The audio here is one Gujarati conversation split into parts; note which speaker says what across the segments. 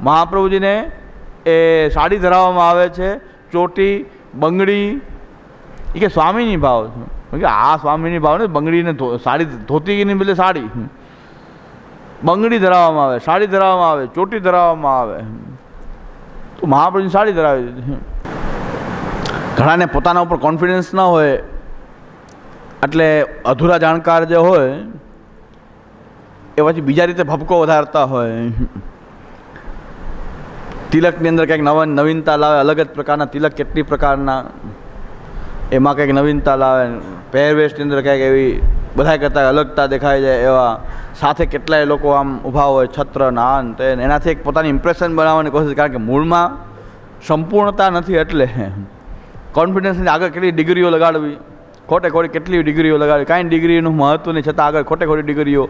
Speaker 1: મહાપ્રભુજીને એ સાડી ધરાવવામાં આવે છે, ચોટી, બંગડી. એ કે સ્વામીની ભાવ કે આ સ્વામીની ભાવ ને બંગડીને સાડી સાડી ધોતીની બદલે સાડી. બંગડી ધરાવવામાં આવે, સાડી ધરાવવામાં આવે, ચોટી ધરાવવામાં આવે. તો મહાપ્રભુની સાડી ધરાવી દીધી. ઘણાને પોતાના ઉપર કોન્ફિડન્સ ન હોય, એટલે અધૂરા જાણકાર જે હોય એ પછી બીજા રીતે ભપકો વધારતા હોય. તિલકની અંદર કંઈક નવ નવીનતા લાવે, અલગ જ પ્રકારના તિલક કેટલી પ્રકારના, એમાં કંઈક નવીનતા લાવે પહેરવેશની અંદર કંઈક એવી બધા કરતાં અલગતા દેખાય જાય એવા, સાથે કેટલાય લોકો આમ ઊભા હોય, છત્ર, નાન તે એનાથી એક પોતાની ઇમ્પ્રેશન બનાવવાની કોશિશ, કારણ કે મૂળમાં સંપૂર્ણતા નથી એટલે કોન્ફિડન્સની આગળ કેટલી ડિગ્રીઓ લગાડવી, ખોટે ખોટી કેટલી ડિગ્રીઓ લગાડવી, કાંઈ ડિગ્રીનું મહત્વ નહીં, છતાં આગળ ખોટે ખોટી ડિગ્રીઓ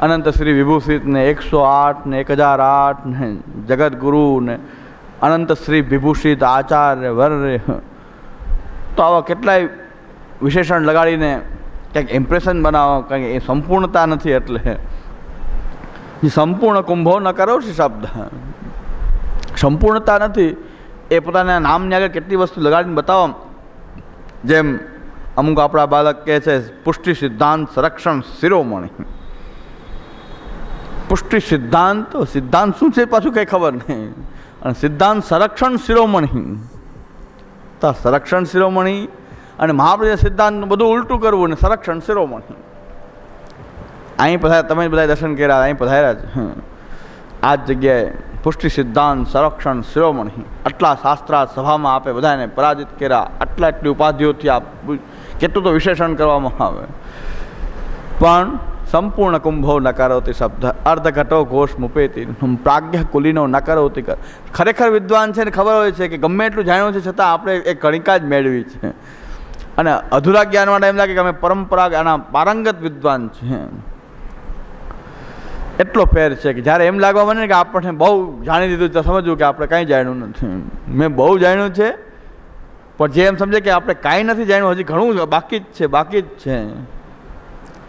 Speaker 1: અનંત શ્રી વિભૂષિત એકસો આઠ ને એક હજાર આઠ ને જગદગુરુ ને અનંત શ્રી વિભૂષિત આચાર્ય વર્ય તો આવા કેટલાય વિશેષણ લગાડીને કંઈક ઇમ્પ્રેશન બનાવો કંઈક એ સંપૂર્ણતા નથી એટલે. સંપૂર્ણ કુંભો ન કરો છે શબ્દ. સંપૂર્ણતા નથી, એ પોતાના નામની આગળ કેટલી વસ્તુ લગાડીને બતાવો. જેમ અમુક આપણા બાળક કહે છે, પુષ્ટિ સિદ્ધાંત સંરક્ષણ શિરોમણી. પુષ્ટિ સિદ્ધાંત સિદ્ધાંત શું છે પાછું કંઈ ખબર નહીં. અને સિદ્ધાંત સંરક્ષણ શિરોમણી. તો સંરક્ષણ શિરોમણી અને મહાપ્રજા સિદ્ધાંતનું બધું ઉલટું કરવું અને સંરક્ષણ શિરોમણી. અહીં પધાર્યા તમે બધા દર્શન કર્યા, અહીં પધાર્યા છે આ જ જગ્યાએ પુષ્ટિ સિદ્ધાંત, સંરક્ષણ શિરોમણી. આટલા શાસ્ત્રા સભામાં આપે બધાને પરાજિત કર્યા. આટલા એટલી ઉપાધિઓથી આપ કેટલું તો વિશેષણ કરવામાં આવે. પણ સંપૂર્ણ કુંભો નકારોતી શબ્દ અર્ધઘટો ઘોષ મુપેતી. પ્રાજ્ઞ કુલીનો નકારવતી કર. ખરેખર વિદ્વાન છે ને ખબર હોય છે કે ગમે એટલું જાણ્યું છે, છતાં આપણે એ કણિકા જ મેળવી છે. અને અધૂરા જ્ઞાન માટે એમ લાગે કે અમે પરંપરા, આના પારંગત વિદ્વાન છે. એટલો ફેર છે કે જ્યારે એમ લાગવા મને કે આપણને બહુ જાણી દીધું તો સમજવું કે આપણે કાંઈ જાણ્યું નથી. મેં બહુ જાણ્યું છે, પણ જે એમ સમજે કે આપણે કાંઈ નથી જાણ્યું, હજી ઘણું બાકી જ છે, બાકી જ છે.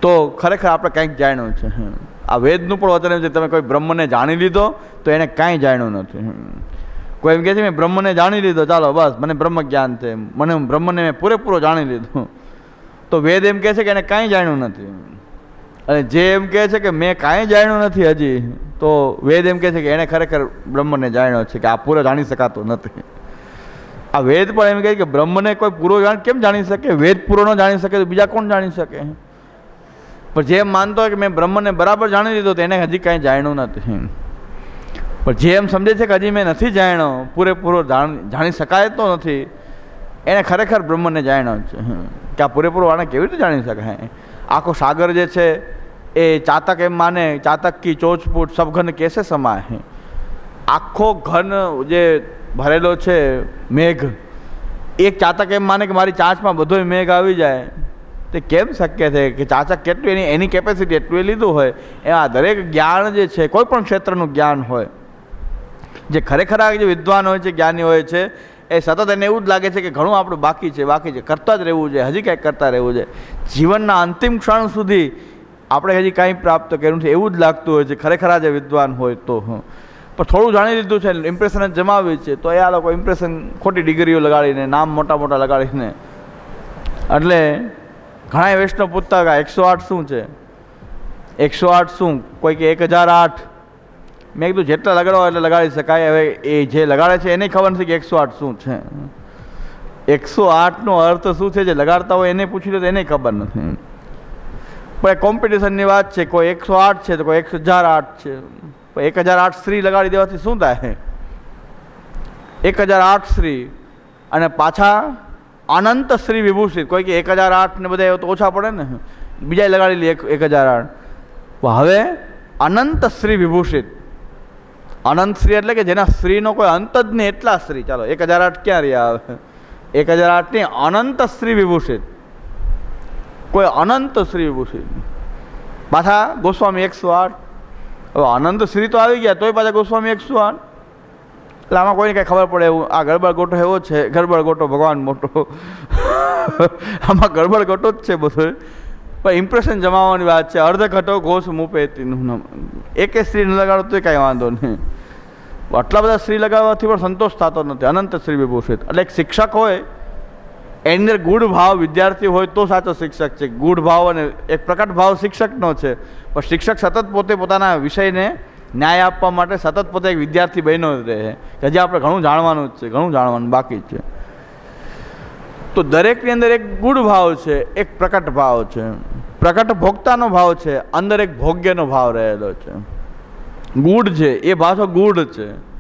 Speaker 1: તો ખરેખર આપણે કંઈક જાણ્યું છે આ વેદનું પણ વચન છે, તમે કોઈ બ્રહ્મને જાણી લીધો, તો એને કાંઈ જાણ્યું નથી કોઈ એમ કહે છે, મેં બ્રહ્મને જાણી લીધો, ચાલો, બસ, મને બ્રહ્મ જ્ઞાન છે, મને બ્રહ્મને મેં પૂરેપૂરો જાણી લીધું. તો વેદ એમ કહે છે કે એને કાંઈ જાણ્યું નથી. અને જે એમ કહે છે કે મેં કાંઈ જાણ્યું નથી હજી, તો વેદ એમ કહે છે કે એણે ખરેખર બ્રહ્મને જાણ્યો છે કે આ પૂરો જાણી શકાતો નથી. આ વેદ પણ એમ કહે કે બ્રહ્મને કોઈ પૂરો જાણ કેમ જાણી શકે? વેદ પૂરો ન જાણી શકે તો બીજા કોણ જાણી શકે? પણ જે માનતો હોય કે મેં બ્રહ્મને બરાબર જાણી લીધો તો એને હજી કાંઈ જાણ્યું નથી. પણ જે એમ સમજે છે કે હજી મેં નથી જાણ્યો, પૂરેપૂરો જાણ, જાણી શકાય તો નથી, એને ખરેખર બ્રહ્મને જાણ્યો છે. કે આ પૂરેપૂરો આને કેવી રીતે જાણી શકાય? આખો સાગર જે છે, એ ચાતક એમ માને, ચાતક કી ચોચપૂટ સબઘન કેસે સમાય? આખો ઘન જે ભરેલો છે, મેઘ, એક ચાતક એમ માને કે મારી ચાંચમાં બધો મેઘ આવી જાય. તે કેમ શક્ય છે કે ચાચક કેટલું એની એની કેપેસિટી એટલું લીધું હોય એવા દરેક જ્ઞાન જે છે, કોઈ પણ ક્ષેત્રનું જ્ઞાન હોય, જે ખરેખર જે વિદ્વાન હોય છે જ્ઞાની હોય છે, એ સતત એને એવું જ લાગે છે કે ઘણું આપણું બાકી છે બાકી છે, કરતા જ રહેવું છે હજી કાંઈક કરતા રહેવું છે જીવનના અંતિમ ક્ષણ સુધી આપણે હજી કાંઈ પ્રાપ્ત કર્યું છે એવું જ લાગતું હોય છે, ખરેખર જે વિદ્વાન હોય તો, હું. પણ થોડું જાણી લીધું છે ઇમ્પ્રેશન જ જમાવી છે, તો એ આ લોકો ઇમ્પ્રેશન ખોટી ડિગ્રીઓ લગાડીને, નામ મોટા મોટા લગાડીને, એટલે ઘણા વૈષ્ણવ પૂછતા કે એકસો આઠ શું છે? એકસો આઠ શું? કોઈ કે એક હજાર આઠ. મેં કીધું જેટલા લગાડો એટલે લગાડી શકાય. હવે એ જે લગાડે છે એને ખબર નથી કે એકસો આઠ શું છે. એકસો આઠનો અર્થ શું છે? જે લગાડતા હોય એને પૂછી લો તો એને ખબર નથી. પણ કોમ્પિટિશનની વાત છે. કોઈ એકસો આઠ છે તો કોઈ એકસો હજાર આઠ છે. એક હજાર આઠ શ્રી લગાડી દેવાથી શું થાય? એક હજાર આઠ શ્રી અને પાછા અનંત શ્રી વિભૂષિત. કોઈ કે એક હજાર આઠ ને બધા તો ઓછા પડે ને? બીજા લગાડી લે એક હજાર આઠ. પણ હવે અનંત શ્રી વિભૂષિત. અનંત શ્રી એટલે કે જેના શ્રીનો કોઈ અંત જ નહીં, એટલા શ્રી. ચાલો, એક હજાર આઠ ક્યાં રહ્યા આવે એક હજાર આઠની અનંત શ્રી વિભૂષિત. કોઈ અનંત શ્રી વિભૂષિત. પાછા ગોસ્વામી એકસો આઠ. હવે અનંત શ્રી તો આવી ગયા, તોય પાછા ગોસ્વામી એકસો આઠ. એટલે આમાં કોઈને કંઈ ખબર પડે એવું, આ ગરબડ ગોટો એવો છે, ગરબડ ગોટો ભગવાન મોટો. આમાં ગડબડ ગોટો જ છે બધો. પણ ઇમ્પ્રેશન જમાવવાની વાત છે, અર્ધ ઘટો ઘોષ મૂપે એકે સ્ત્રી ન લગાડો તો કાંઈ વાંધો નહીં. આટલા બધા સ્ત્રી લગાવવાથી પણ સંતોષ થતો નથી, અનંત શ્રી વિભૂષિત. એટલે એક શિક્ષક હોય, એની અંદર ગૂઢ ભાવ વિદ્યાર્થી હોય તો સાચો શિક્ષક છે. ગૂઢ ભાવ અને એક પ્રકટ ભાવ શિક્ષકનો છે. પણ શિક્ષક સતત પોતે પોતાના વિષયને ન્યાય આપવા માટે સતત પોતે એક વિદ્યાર્થી જ રહે કે હજી આપણે ઘણું જાણવાનું જ છે, ઘણું જાણવાનું બાકી છે. તો દરેકની અંદર એક ગૂઢ ભાવ છે, એક પ્રકટ ભાવ છે. પ્રકટ ભોગતાનો ભાવ છે, અંદર એક ભોગ્યનો ભાવ રહેલો છે. ગૂઢ છે, એ ભાષો ગૂઢ છે.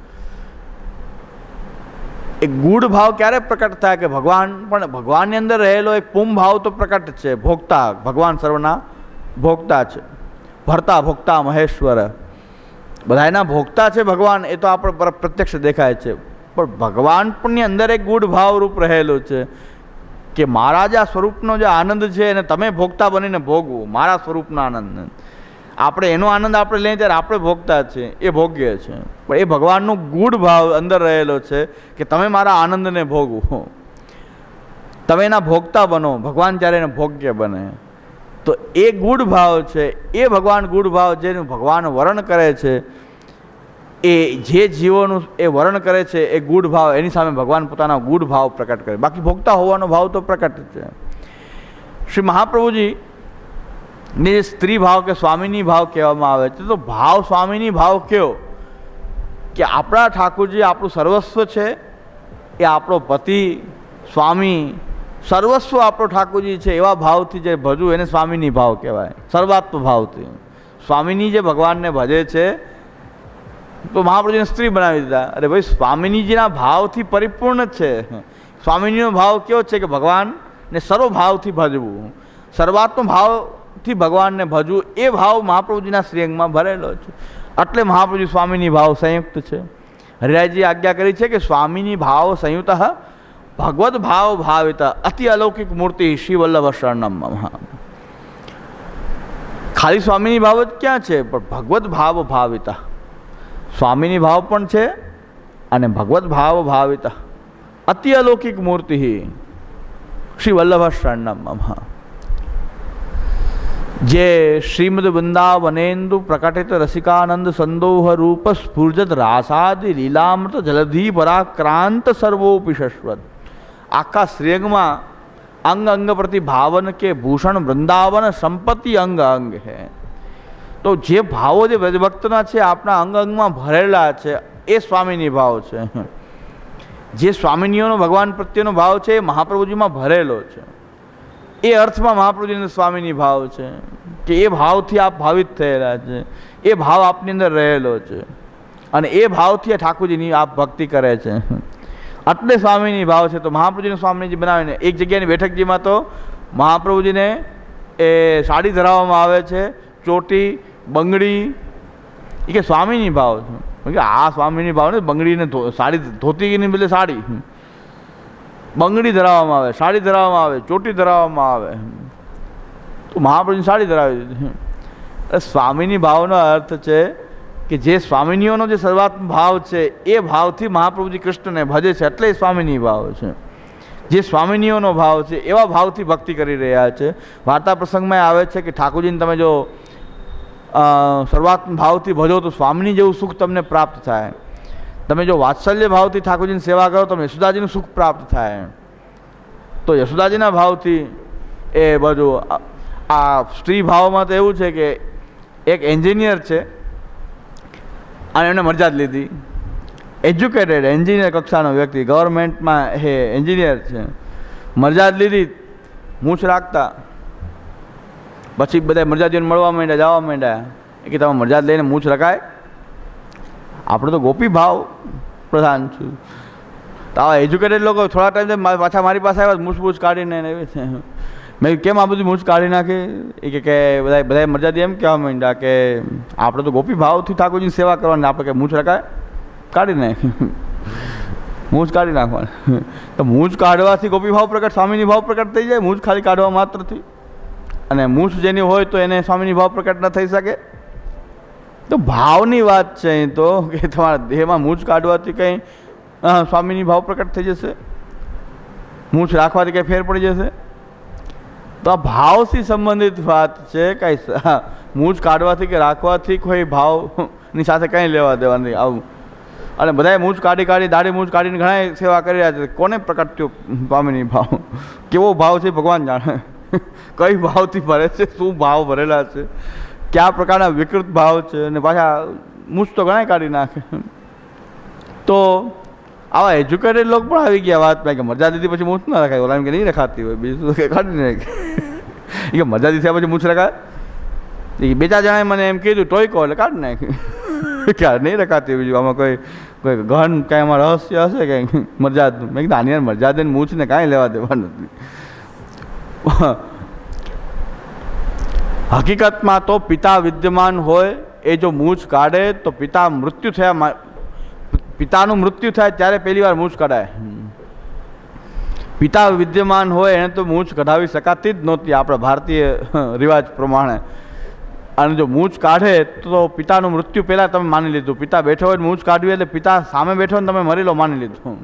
Speaker 1: એ ગૂઢ ભાવ ક્યારે પ્રકટ થાય કે ભગવાન, પણ ભગવાનની અંદર રહેલો એક પૂમ ભાવ તો પ્રકટ છે, ભોગતા, ભગવાન સર્વના ભોગતા છે. ભરતા ભોગતા મહેશ્વર. બધા એના ભોગતા છે ભગવાન, એ તો આપણે પર- પ્રત્યક્ષ દેખાય છે. પણ ભગવાન પણની અંદર એક ગૂઢ ભાવરૂપ રહેલું છે કે મારા જે આ સ્વરૂપનો જે આનંદ છે એને તમે ભોગતા બનીને ભોગવો, મારા સ્વરૂપનો આનંદ આપણે એનો આનંદ આપણે લઈએ ત્યારે આપણે ભોગતા છે, એ ભોગીએ છે. પણ એ ભગવાનનો ગૂઢ ભાવ અંદર રહેલો છે કે તમે મારા આનંદને ભોગવો. તમે એના ભોગતા બનો, ભગવાન જ્યારે એને ભોગ્ય બને. તો એ ગૂઢ ભાવ છે, એ ભગવાન ગૂઢ ભાવ જેનું ભગવાન વરણ કરે છે, એ જે જીવોનું એ વરણ કરે છે, એ ગૂઢ ભાવ, એની સામે ભગવાન પોતાના ગૂઢ ભાવ પ્રકટ કરે. બાકી ભોગતા હોવાનો ભાવ તો પ્રકટ છે. શ્રી મહાપ્રભુજી ને જે સ્ત્રી ભાવ કે સ્વામીની ભાવ કહેવામાં આવે છે, તો ભાવ સ્વામીની ભાવ કયો? કે આપણા ઠાકોરજી આપણું સર્વસ્વ છે, એ આપણો પતિ સ્વામી સર્વસ્વ આપણો ઠાકોરજી છે એવા ભાવથી જે ભજવું એને સ્વામીની ભાવ કહેવાય. સર્વાત્મ ભાવથી. સ્વામીની જે ભગવાનને ભજે છે, તો મહાપ્રભુજીને સ્ત્રી બનાવી દીધા. અરે ભાઈ સ્વામીનીજીના ભાવથી પરિપૂર્ણ છે. સ્વામીનીનો ભાવ કેવો છે કે ભગવાનને સર્વ ભાવથી ભજવું. સર્વાત્મ ભાવથી ભગવાનને ભજવું એ ભાવ મહાપ્રભુજીના શ્રીઅંગમાં ભરેલો છે. એટલે મહાપ્રભુજી સ્વામીની ભાવ સંયુક્ત છે. હરિરાયજી આજ્ઞા કરી છે કે સ્વામીની ભાવ સંયુક્ત ભગવદ ભાવ ભાવિત અતિ અલૌકિક મૂર્તિ શ્રી વલ્લભ શરણમ ખાલી સ્વામીની ભાવ જ ક્યાં છે? પણ ભગવદ ભાવ ભાવિત. સ્વામીની ભાવ પણ છે અને ભગવદ્ ભાવ ભાવિત. અતિ અલૌકિક મૂર્તિ શ્રી વલ્લભ શરણમ જે શ્રીમદ વૃંદાવનેન્દુ પ્રકટિત રસિકાનંદ સંદોહ રૂપ સ્ફૂર્જત રાસાદિ લીલામૃત જલધિ પરાક્રાંત સર્વોપી આખા શ્રેયગમાં અંગ અંગ પ્રતિ ભાવન કે ભૂષણ વૃંદાવન સંપત્તિ અંગ અંગ હે. તો જે ભાવો જે વ્રજભક્તના છે આપણા અંગ અંગમાં ભરેલા છે, એ સ્વામીની ભાવ છે. જે સ્વામિનીઓનો ભગવાન પ્રત્યેનો ભાવ છે, એ મહાપ્રભુજીમાં ભરેલો છે. એ અર્થમાં મહાપ્રભુજીનો સ્વામીની ભાવ છે કે એ ભાવથી આપ ભાવિત થયેલા છે. એ ભાવ આપની અંદર રહેલો છે. અને એ ભાવથી ઠાકોરજીની આપ ભક્તિ કરે છે. એટલે સ્વામીની ભાવ છે, તો મહાપ્રભુજીને સ્વામીજી બનાવીને એક જગ્યાની બેઠકજીમાં તો મહાપ્રભુજીને એ સાડી ધરાવવામાં આવે છે, ચોટી, બંગડી, એ કે સ્વામીની ભાવ છે. કે આ સ્વામીની ભાવ ને બંગડીને સાડી ધોતીની બદલે સાડી. બંગડી ધરાવવામાં આવે, સાડી ધરાવવામાં આવે, ચોટી ધરાવવામાં આવે. તો મહાપ્રભુજીને સાડી ધરાવી દીધી. સ્વામીની ભાવનો અર્થ છે કે જે સ્વામિનીઓનો જે સર્વાત્મ ભાવ છે, એ ભાવથી મહાપ્રભુજી કૃષ્ણને ભજે છે, એટલે સ્વામિની ભાવ છે. જે સ્વામિનીઓનો ભાવ છે, એવા ભાવથી ભક્તિ કરી રહ્યા છે. વાર્તા પ્રસંગમાં આવે છે કે ઠાકોરજીને તમે જો શરૂઆત ભાવથી ભજો તો સ્વામિની જેવું સુખ તમને પ્રાપ્ત થાય. તમે જો વાત્સલ્ય ભાવથી ઠાકોરજીની સેવા કરો, તો યશુદાજીનું સુખ પ્રાપ્ત થાય. તો યશુદાજીના ભાવથી એ બધું આ સ્ત્રી ભાવમાં તો એવું છે કે એક એન્જિનિયર છે અને એમને મરજાદ લીધી. એજ્યુકેટેડ એન્જિનિયર કક્ષાનો વ્યક્તિ ગવર્મેન્ટમાં હે એન્જિનિયર છે. મરજાદ લીધી, મૂછ રાખતા. પછી બધા મરજાદીઓને મળવા માંડ્યા, જવા માંડ્યા. એ કે તમે મરજાદ લઈને મૂછ રખાય? આપણે તો ગોપી ભાવ પ્રધાન છું. તો આવા એજ્યુકેટેડ લોકો થોડા ટાઈમ પાછા મારી પાસે આવ્યા મૂછ મૂછ કાઢીને એવી છે. મેં કેમ આ બધું મૂછ કાઢી નાખે? એ કે કે બધા બધા મરજાદી એમ કહેવા માંડ્યા કે, આપણે તો ગોપી ભાવથી ઠાકોરજીની સેવા કરવાની, આપણે કે મૂછ રખાય? કાઢી નાખી. મૂછ કાઢી નાખવાની. તો મૂછ કાઢવાથી ગોપી ભાવ પ્રકટ સ્વામીની ભાવ પ્રકટ થઈ જાય, મૂછ ખાલી કાઢવા માત્રથી. અને મૂછ જેની હોય તો એને સ્વામીની ભાવ પ્રકટ ન થઈ શકે. તો ભાવની વાત છે એ તો, કે તમારા દેહમાં મૂછ કાઢવાથી કંઈ સ્વામીની ભાવ પ્રકટ થઈ જશે. મૂછ રાખવાથી કંઈ ફેર પડી જશે. તો આ ભાવથી સંબંધિત વાત છે, કાંઈ મૂજ કાઢવાથી કે રાખવાથી કોઈ ભાવની સાથે કંઈ લેવા દેવા નહીં, આવું. અને બધાએ મૂજ કાઢી કાઢી, દાઢી મૂછ કાઢીને ઘણા સેવા કરી રહ્યા છે. કોને પ્રકટ થયો પામીની ભાવ? કેવો ભાવ છે ભગવાન જાણે. કઈ ભાવથી ભરે છે, શું ભાવ ભરેલા છે? કયા પ્રકારના વિકૃત ભાવ છે? અને પાછા મૂછ તો ઘણા કાઢી નાખે. તો આવા એજ્યુકેટેડ લોકો પણ આવી ગયા વાત કે મજા દીધી પછી મૂછ ના રખાય. ઓલા એમ કે નહીં રખાતી હોય, બીજું કે કાઢી નાખે એ કે મજા દીધી પછી મૂછ રખાય? એ બે ચાર જણાએ મને એમ કીધું ટોયકો એટલે કાઢી નાખ્યું ક્યારે નહીં રખાતી બીજું, આમાં કોઈ કોઈ ઘન કાંઈ એમાં રહસ્ય હશે કંઈ? મરજાદનું મેં કીધું, આની મરજાદ ને મૂછને કાંઈ લેવા દેવા નથી. હકીકતમાં તો પિતા વિદ્યમાન હોય, એ જો મૂછ કાઢે તો પિતા મૃત્યુ થયા પિતાનું મૃત્યુ થાય ત્યારે પહેલી વાર મૂછ કઢાય. પિતા વિદ્યમાન હોય એને તો મૂછ કઢાવી શકાતી જ નહોતી આપણા ભારતીય રિવાજ પ્રમાણે. અને જો મૂછ કાઢે તો પિતાનું મૃત્યુ પહેલાં તમે માની લીધું. પિતા બેઠો હોય મૂછ કાઢવી એટલે પિતા સામે બેઠો ને તમે મરી લો માની લીધું.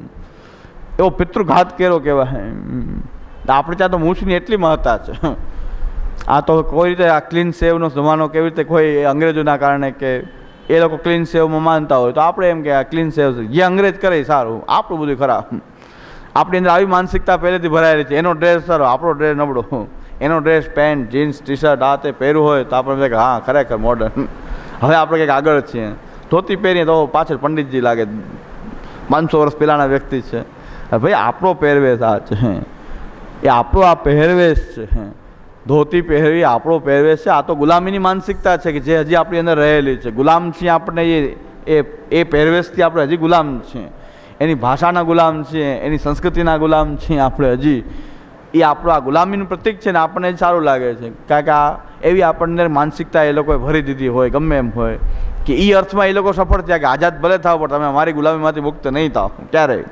Speaker 1: એવો પિતૃઘાત કેરો કહેવાય. આપણે ત્યાં તો મૂછની એટલી મહત્તા છે. આ તો કોઈ રીતે આ ક્લીન સેવનો જમાનો કેવી રીતે કોઈ અંગ્રેજોના કારણે કે એ લોકો ક્લીન સેવમાં માનતા હોય, તો આપણે એમ કે આ ક્લીન સેવ જે અંગ્રેજ કરે સારું. આપણું બધું ખરાબ. આપણી અંદર આવી માનસિકતા પહેલેથી ભરાયેલી છે. એનો ડ્રેસ સારો, આપણો ડ્રેસ નબળો. એનો dress pant jeans T shirt આ તે પહેર્યું હોય, તો આપણે કે હા, ખરેખર મોડર્ન હવે આપણે કંઈક આગળ છીએ. ધોતી પહેરીએ તો પાછળ પંડિતજી લાગે, પાંચસો વર્ષ પહેલાંના વ્યક્તિ છે. ભાઈ, આપણો પહેરવેશ આ છે. એ આપણો આ પહેરવેશ છે. ધોતી પહેરવી, આપણો પહેરવેશ છે. આ તો ગુલામીની માનસિકતા છે કે જે હજી આપણી અંદર રહેલી છે. ગુલામ છીએ આપણે એ એ પહેરવેશથી આપણે હજી ગુલામ છીએ. એની ભાષાના ગુલામ છીએ, એની સંસ્કૃતિના ગુલામ છીએ આપણે હજી. એ આપણું આ ગુલામીનું પ્રતીક છે ને આપણને સારું લાગે છે. કારણ કે આ, એવી આપણને માનસિકતા એ લોકોએ ભરી દીધી હોય, ગમે એમ હોય. કે એ અર્થમાં એ લોકો સફળ થયા કે આઝાદ ભલે થાવ, પણ તમે અમારી ગુલામીમાંથી મુક્ત નહીં થાવ. ક્યારેય.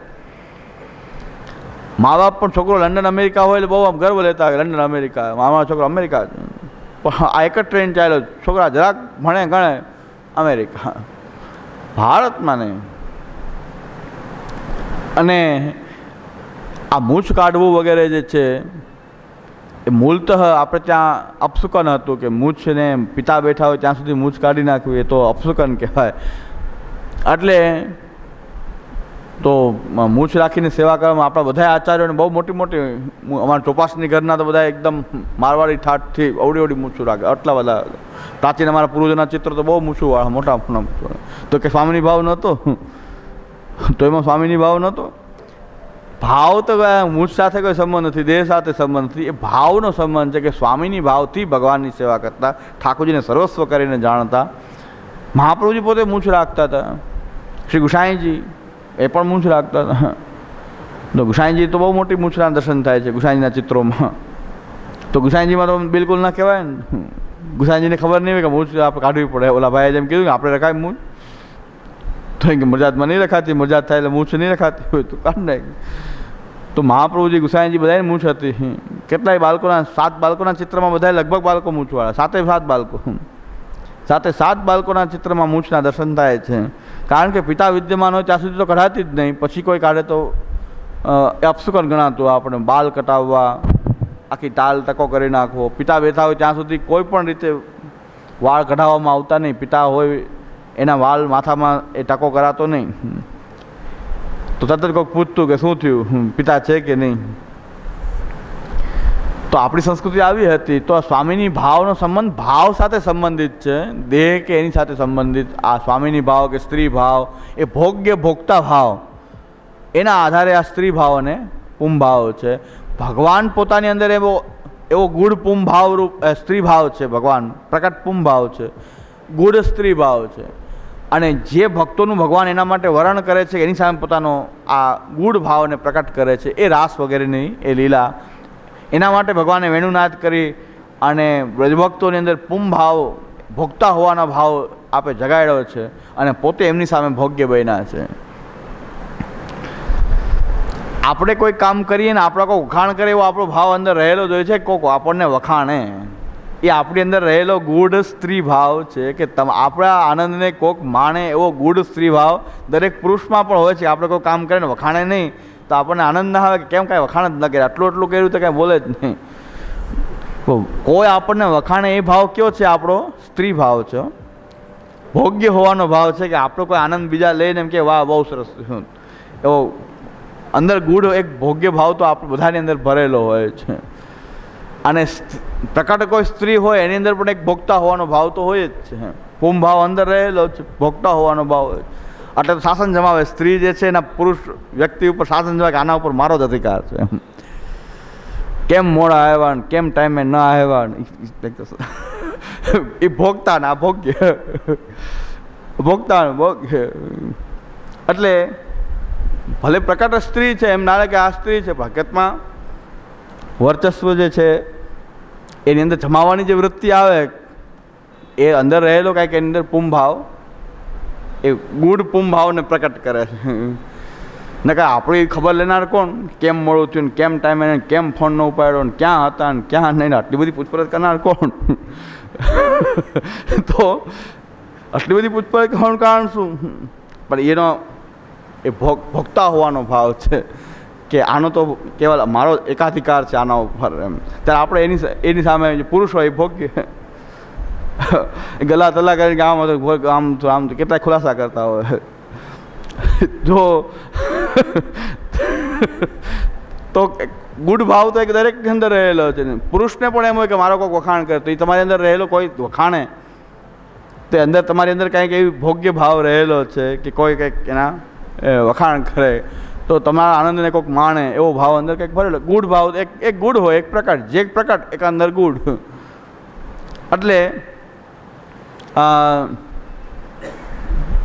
Speaker 1: મા બાપ પણ છોકરો લંડન, અમેરિકા હોય એટલે બહુ આમ ગર્વ લેતા હોય લંડન, અમેરિકા. મામા, છોકરો અમેરિકા. પણ આ એક જ ટ્રેન ચાલ્યો. છોકરા જરાક ભણે ગણે અમેરિકા. ભારતમાં નહીં. અને આ મૂછ કાઢવું વગેરે જે છે, એ મૂળતઃ આપણે ત્યાં અપસુકન હતું કે મૂછને પિતા બેઠા હોય ત્યાં સુધી મૂછ કાઢી નાખવી એ તો અપસુકન કહેવાય. એટલે તો મૂછ રાખીને સેવા કરવામાં આપણા બધા આચાર્યોને બહુ મોટી મોટી અમારા ચોપાસની ઘરના તો બધા એકદમ મારવાડી ઠાઠથી અવડી અવડી મૂછું રાખે, આટલા બધા. પ્રાચીન અમારા પૂર્વજોના ચિત્ર તો બહુ મૂછું મોટા મોટા તો કે સ્વામીની ભાવ નહોતો? તો એમાં સ્વામીની ભાવ નહોતો? ભાવ તો મૂછ સાથે કોઈ સંબંધ નથી, દેહ સાથે સંબંધ નથી. એ ભાવનો સંબંધ છે કે સ્વામીની ભાવથી ભગવાનની સેવા કરતા, ઠાકોરજીને સર્વસ્વ કરીને જાણતા. મહાપ્રભુજી પોતે મૂછ રાખતા હતા. શ્રી ગુસાઈજી એ પણ મૂછ રાખતા હતા તો ગુસાઈજી તો બહુ મોટી મૂછના દર્શન થાય છે ગુસાઈજીના ચિત્રોમાં. તો ગુસાઈજીમાં તો બિલકુલ ના કહેવાય ને. ગુસાઈજીને ખબર નહીં હોય કે મૂછ આપણે કાઢવી પડે. ઓલા ભાઈએ જેમ કીધું કે આપણે રખાય મૂછ. તો કે મરજાદમાં નહીં રખાતી મરજાદ થાય એટલે મૂછ નહીં રખાતી હોય તો કાઢ નાખી. તો મહાપ્રભુજી ગુસાઈજી બધાને મૂછ હતી. કેટલાય બાળકોના, સાત બાળકોના ચિત્રમાં બધા લગભગ બાળકો મૂછવાળા. સાતે સાત બાળકો. સાથે સાત બાળકોના ચિત્રમાં મૂછના દર્શન થાય છે. કારણ કે પિતા વિદ્યમાન હોય ત્યાં સુધી તો કઢાતી જ નહીં. પછી કોઈ કાઢે તો અપશુકન ગણાતું આપણે બાલ કટાવવા, આખી તાલ ટકો કરી નાખવો. પિતા બેઠા હોય ત્યાં સુધી કોઈ પણ રીતે વાળ કઢાવવામાં આવતા નહીં. પિતા હોય, એના વાળ માથામાં એ ટકો કરાતો નહીં. તો તરત કોઈક પૂછતું કે શું થયું? પિતા છે કે નહીં? તો આપણી સંસ્કૃતિ આવી હતી તો સ્વામીની ભાવનો સંબંધ ભાવ સાથે સંબંધિત છે. દેહ કે એની સાથે સંબંધિત? આ સ્વામીની ભાવ કે સ્ત્રી ભાવ? એ ભોગ્ય ભોગતા ભાવ. એના આધારે આ સ્ત્રી ભાવ અને ભાવ છે. ભગવાન પોતાની અંદર એવો એવો ગુડ પુમ ભાવરૂપ સ્ત્રી ભાવ છે ભગવાન. પ્રકટ પુમ ભાવ છે. ગુડ સ્ત્રી ભાવ છે. અને જે ભક્તોનું ભગવાન એના માટે વરણ કરે છે, એની સામે પોતાનો આ ગુડ ભાવને પ્રકટ કરે છે, એ રાસ વગેરેની એ લીલા એના માટે ભગવાને વેણુનાદ કરી અને બ્રજભક્તોની અંદર પુમ ભાવ, ભોગતા હોવાના ભાવ આપે જગાડ્યો છે અને પોતે એમની સામે ભોગ્ય બન્યા છે. આપણે કોઈ કામ કરીએ ને આપણા કોઈ વખાણ કરે એવો આપણો ભાવ અંદર રહેલો જ હોય છે, કોક આપણને વખાણે. એ આપણી અંદર રહેલો ગુઢ સ્ત્રી ભાવ છે કે તમ, આપણા આનંદને કોક માણે એવો ગુઢ સ્ત્રી ભાવ દરેક પુરુષમાં પણ હોય છે. આપણે કોઈ કામ કરે ને વખાણે નહીં. તો આપણને આનંદ ના આવે કે કેમ કાંઈ વખાણ જ ન કરે. આટલું આટલું કર્યું તો કાંઈ બોલે જ નહીં. કોઈ આપણને વખાણે એ ભાવ કયો છે? આપણો સ્ત્રી ભાવ છે. ભોગ્ય હોવાનો ભાવ છે કે આપણો કોઈ આનંદ બીજા લઈને એમ કે વાહ, બહુ સરસ. એવો અંદર ગુડ એક ભોગ્ય ભાવ તો આપણે બધાની અંદર ભરેલો હોય છે. અને પ્રકટ કોઈ સ્ત્રી હોય એની અંદર પણ એક ભોગતા હોવાનો ભાવ તો હોય જ છે. કુંભ ભાવ અંદર રહેલો છે, ભોગતા હોવાનો ભાવ હોય છે. એટલે શાસન જમાવે સ્ત્રી જે છે એના પુરુષ વ્યક્તિ ઉપર શાસન જમાવે કે આના ઉપર મારો જ અધિકાર છે. કેમ મોડા આવ્યા કેમ ટાઈમે ન આવ્યા. એ ભોગતા ને, આ ભોગ્ય ભોગતા ભોગ્ય એટલે ભલે પ્રકટ સ્ત્રી છે, એમ ના કે આ સ્ત્રી છે ભગતમાં વર્ચસ્વ જે છે, એની અંદર જમાવાની જે વૃત્તિ આવે, એ અંદર રહેલો કાંઈક એની અંદર પુમ ભાવ એ ગુઢ ભાવને પ્રકટ કરે. છે નકર આપણી ખબર લેનાર કોણ? કેમ મળું થયું ને કેમ ટાઈમે ને કેમ ફોન ન ઉપાડ્યો ને ક્યાં હતા ને ક્યાં નહીં આટલી બધી પૂછપરછ કરનાર કોણ? તો આટલી બધી પૂછપરછ કરવાનું કારણ શું? પણ એનો એ ભોગ ભોગતા હોવાનો ભાવ છે કે આનો તો કેવલ મારો એકાધિકાર છે આના ઉપર એમ. ત્યારે આપણે એની એની સામે પુરુષ હોય એ ભોગીએ. ગલા તલા કરીને આમ હતું, આમ આમ કેટલા ખુલાસા કરતા હોય. જો તો ગુડ ભાવ તો એક દરેકની અંદર રહેલો છે ને. પુરુષને પણ એમ હોય કે મારો કોઈ વખાણ કરે તો એ તમારી અંદર રહેલો કોઈ વખાણે. તે અંદર તમારી અંદર કાંઈક એવી ભોગ્ય ભાવ રહેલો છે કે કોઈ કંઈક એના વખાણ કરે. તો તમારા આનંદને કોઈક માણે એવો ભાવ અંદર કંઈક ભરેલો. ગુડ ભાવ એક એક ગુડ હોય એક પ્રકટ જે એક પ્રકટ એક અંદર ગુડ. એટલે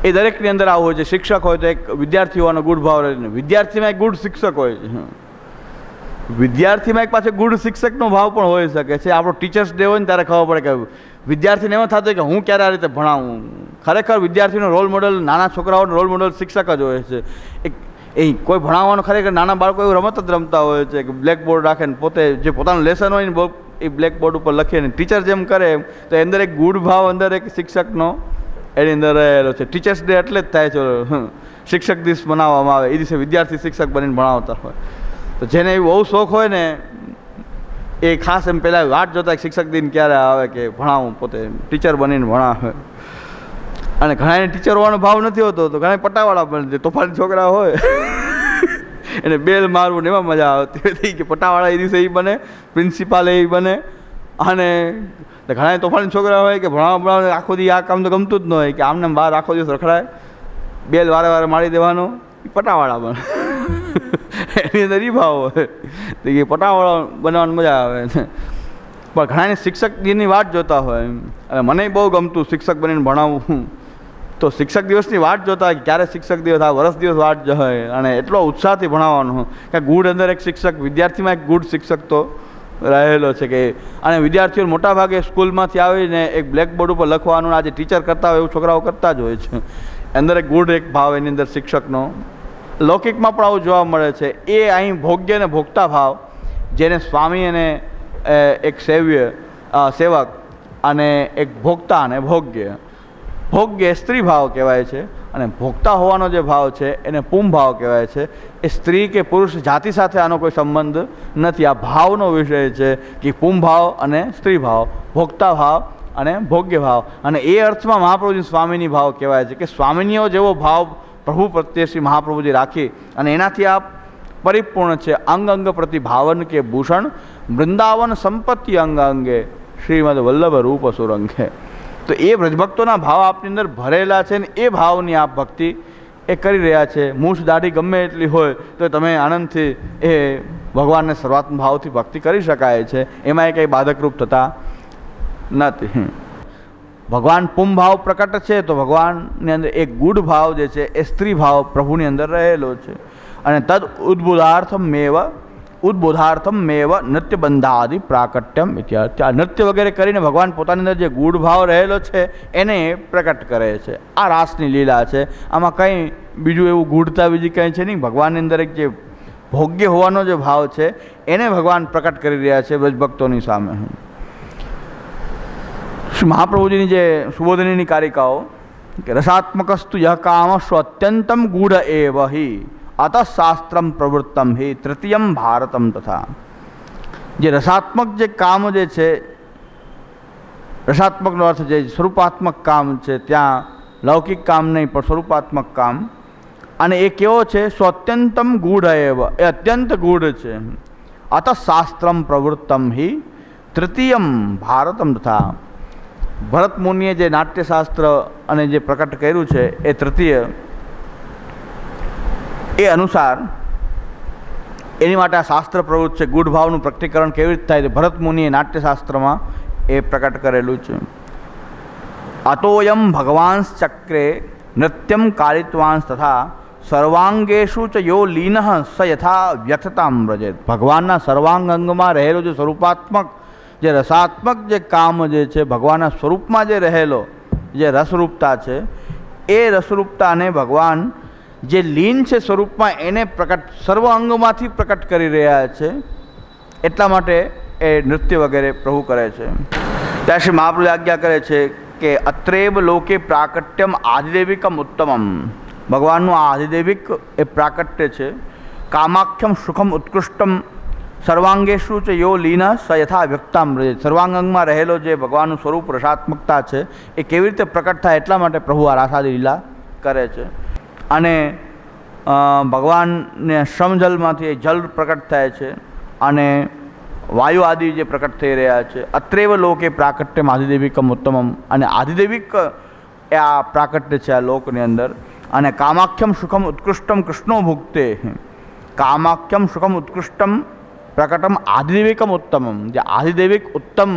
Speaker 1: એ દરેકની અંદર આવું હોય છે. શિક્ષક હોય તો એક વિદ્યાર્થી હોવાનો ગુડ ભાવ રહે વિદ્યાર્થીમાં એક ગુડ શિક્ષક હોય છે. વિદ્યાર્થીમાં એક પાસે ગુડ શિક્ષકનો ભાવ પણ હોઈ શકે છે. આપણો ટીચર્સ ડે હોય ને ત્યારે ખબર પડે કે વિદ્યાર્થીને એમ થતું કે હું ક્યારે આ રીતે ભણાવું? ખરેખર વિદ્યાર્થીનો રોલ મોડલ નાના છોકરાઓનો રોલ મોડલ શિક્ષક જ હોય છે. એક, એ કોઈ ભણાવવાનો ખરેખર નાના બાળકો એવું રમત જ રમતા હોય છે કે બ્લેક બોર્ડ રાખે ને પોતે જે પોતાનું લેસન હોય ને એ બ્લેક બોર્ડ ઉપર લખે ને ટીચર જેમ કરે તો અંદર એક ગુડ ભાવ, અંદર એક શિક્ષકનો, એની અંદર રહેલો છે. ટીચર્સ ડે એટલે જ થાય છે શિક્ષક દિવસ મનાવવામાં આવે. એ દિવસે વિદ્યાર્થી શિક્ષક બનીને ભણાવતા હોય. તો જેને એવું બહુ શોખ હોય ને, એ ખાસ એમ પહેલાં વાટ જોતા શિક્ષક દિન ક્યારે આવે કે ભણાવું પોતે. ટીચર બનીને ભણાવે. અને ઘણાને ટીચર હોવાનો ભાવ નથી હોતો, તો ઘણા પટાવાળા પણ તોફાની છોકરા હોય. એને બેલ મારવું ને એમાં મજા આવતી હતી કે પટાવાળા એ દિવસે એ બને પ્રિન્સિપાલ એ બને. અને ઘણા તોફાની છોકરા હોય કે ભણાવવા ભણાવવા આખો દી આ કામ તો ગમતું જ ન હોય કે આમને આમ બહાર આખો દિવસ રખડાય. બેલ વારે વારે મારી દેવાનો પટાવાળા બને. એની અંદર એ ભાવ હોય. તો પટાવાળા બનાવવાની મજા આવે. પણ ઘણાને શિક્ષક દિનની વાટ જોતા હોય અને મને બહુ ગમતું શિક્ષક બનીને ભણાવવું તો શિક્ષક દિવસની વાટ જોતા ક્યારે શિક્ષક દિવસ, આ વર્ષ દિવસ વાટ હોય. અને એટલો ઉત્સાહથી ભણાવવાનો કે ગુડ અંદર એક શિક્ષક, વિદ્યાર્થીમાં એક ગુડ શિક્ષક તો રહેલો છે કે અને વિદ્યાર્થીઓ મોટા ભાગે સ્કૂલમાંથી આવીને એક બ્લેકબોર્ડ ઉપર લખવાનું આજે ટીચર કરતા હોય એવું છોકરાઓ કરતા જ હોય છે. અંદર એક ગુડ એક ભાવ, એની અંદર શિક્ષકનો. લૌકિકમાં પણ આવું જોવા મળે છે. એ અહીં ભોગ્ય અને ભોગતા ભાવ, જેને સ્વામી અને એક સેવ્ય સેવક અને એક ભોગતા અને ભોગ્ય. ભોગ્ય સ્ત્રી ભાવ કહેવાય છે અને ભોગતા હોવાનો જે ભાવ છે એને પુમ ભાવ કહેવાય છે. એ સ્ત્રી કે પુરુષ જાતિ સાથે આનો કોઈ સંબંધ નથી. આ ભાવનો વિષય છે કે પુમ ભાવ અને સ્ત્રી ભાવ, ભોગતા ભાવ અને ભોગ્ય ભાવ. અને એ અર્થમાં મહાપ્રભુજી સ્વામીની ભાવ કહેવાય છે કે સ્વામીનીઓ જેવો ભાવ પ્રભુ પ્રત્યે શ્રી મહાપ્રભુજી રાખી અને એનાથી આ પરિપૂર્ણ છે. અંગ અંગ પ્રતિ ભાવન કે ભૂષણ, વૃંદાવન સંપત્તિ અંગ અંગે શ્રીમદ વલ્લભ રૂપ સુરંગે. તો એ વ્રજભક્તોના ભાવ આપની અંદર ભરેલા છે ને એ ભાવની આપ ભક્તિ એ કરી રહ્યા છે. મૂછ દાઢી ગમે એટલી હોય તો તમે આનંદથી એ ભગવાનને સર્વાત્મ ભાવથી ભક્તિ કરી શકાય છે. એમાં એ કંઈ બાધકરૂપ થતા નથી. ભગવાન પુમ ભાવ પ્રકટ છે તો ભગવાનની અંદર એક ગુડ ભાવ જે છે એ સ્ત્રી ભાવ પ્રભુની અંદર રહેલો છે. અને તદ ઉદ્બોધાર્થમ મેવ ઉદ્બોધાર્થમ મેવ નૃત્ય બંધાદિ પ્રાકટ્યમ ઇત્યાર્થ આ નૃત્ય વગેરે કરીને ભગવાન પોતાની અંદર જે ગુડ ભાવ રહેલો છે, એને પ્રકટ કરે છે. આ રાસની લીલા છે. આમાં કંઈ બીજું એવું ગૂઢતા બીજી કંઈ છે નહીં. ભગવાનની અંદર એક જે ભોગ્ય હોવાનો જે ભાવ છે, એને ભગવાન પ્રકટ કરી રહ્યા છે બ્રજભક્તોની સામે. મહાપ્રભુજીની જે સુબોધનીની કારિકાઓ, કે રસાત્મકસ્તુ યહ કામસ્વ અત્યંતમ ગૂઢ એ હિ અત શાસ્ત્રમ પ્રવૃત્તમ હિ તૃતીયમ ભારતમ તથા જે રસાત્મક જે કામ જે છે રસાત્મકનો અર્થ જે સ્વરૂપાત્મક કામ છે ત્યાં લૌકિક કામ નહીં પણ સ્વરૂપાત્મક કામ અને એ કેવો છે સ્વત્યંતમ ગૂઢ એવ એ અત્યંત ગૂઢ છે અત શાસ્ત્રમ પ્રવૃત્તમ હિ તૃતીયમ ભારતમ તથા ભરત મુનિએ જે નાટ્યશાસ્ત્ર અને જે પ્રકટ કર્યું છે એ તૃતીય એ અનુસાર એની માટે આ શાસ્ત્ર પ્રવૃત્ત છે. ગુઢ ભાવનું પ્રકટીકરણ કેવી રીતે થાય છે? ભરત મુનિએ નાટ્યશાસ્ત્રમાં એ પ્રકટ કરેલું છે. અતોયમ ભગવાંસ ચક્રે નૃત્યમ કાલિત્વાંશ તથા સર્વાંગેશુ ચ યો લીન સ યથા વ્યથતામ વ્રજેત. ભગવાનના સર્વાંગ અંગમાં રહેલો જે સ્વરૂપાત્મક, જે રસાત્મક જે કામ જે છે, ભગવાનના સ્વરૂપમાં જે રહેલો જે રસરૂપતા છે, એ રસરૂપતાને ભગવાન જે લીન છે સ્વરૂપમાં એને પ્રકટ સર્વ અંગમાંથી પ્રકટ કરી રહ્યા છે, એટલા માટે એ નૃત્ય વગેરે પ્રભુ કરે છે. ત્યાં શ્રી મહાપ્રભુ આજ્ઞા કરે છે કે અત્રેવ લોકે પ્રાકટ્યમ આધિદેવિકમ ઉત્તમમ. ભગવાનનું આ આધિદેવિક એ પ્રાકટ્ય છે. કામાખ્યમ સુખમ ઉત્કૃષ્ટમ. સર્વાંગેશુ છે યો લીન સ યથા વ્યક્તામ. સર્વાંગમાં રહેલો જે ભગવાનનું સ્વરૂપ રસાત્મકતા છે, એ કેવી રીતે પ્રકટ થાય એટલા માટે પ્રભુ આ રાસાદી લીલા કરે છે. અને ભગવાનને શ્રમજલમાંથી એ જલ પ્રકટ થાય છે અને વાયુ આદિ જે પ્રકટ થઈ રહ્યા છે, અત્રેવ લોકે પ્રાકટ્યમ આધિદેવિકમ ઉત્તમમ અને આધિદેવિક એ આ પ્રાકટ્ય છે આ લોકની અંદર. અને કામાખ્યમ સુખમ ઉત્કૃષ્ટમ કૃષ્ણો ભુક્તે કામાખ્યમ સુખમ ઉત્કૃષ્ટમ પ્રકટમ આધિદેવિકમ ઉત્તમમ. જે આધિદેવિક ઉત્તમ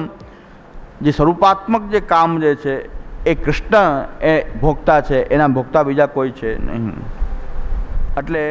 Speaker 1: જે સ્વરૂપાત્મક જે કામ જે છે એ કૃષ્ણ એ ભોગતા છે એના ભોગતા બીજા કોઈ છે નહીં. એટલે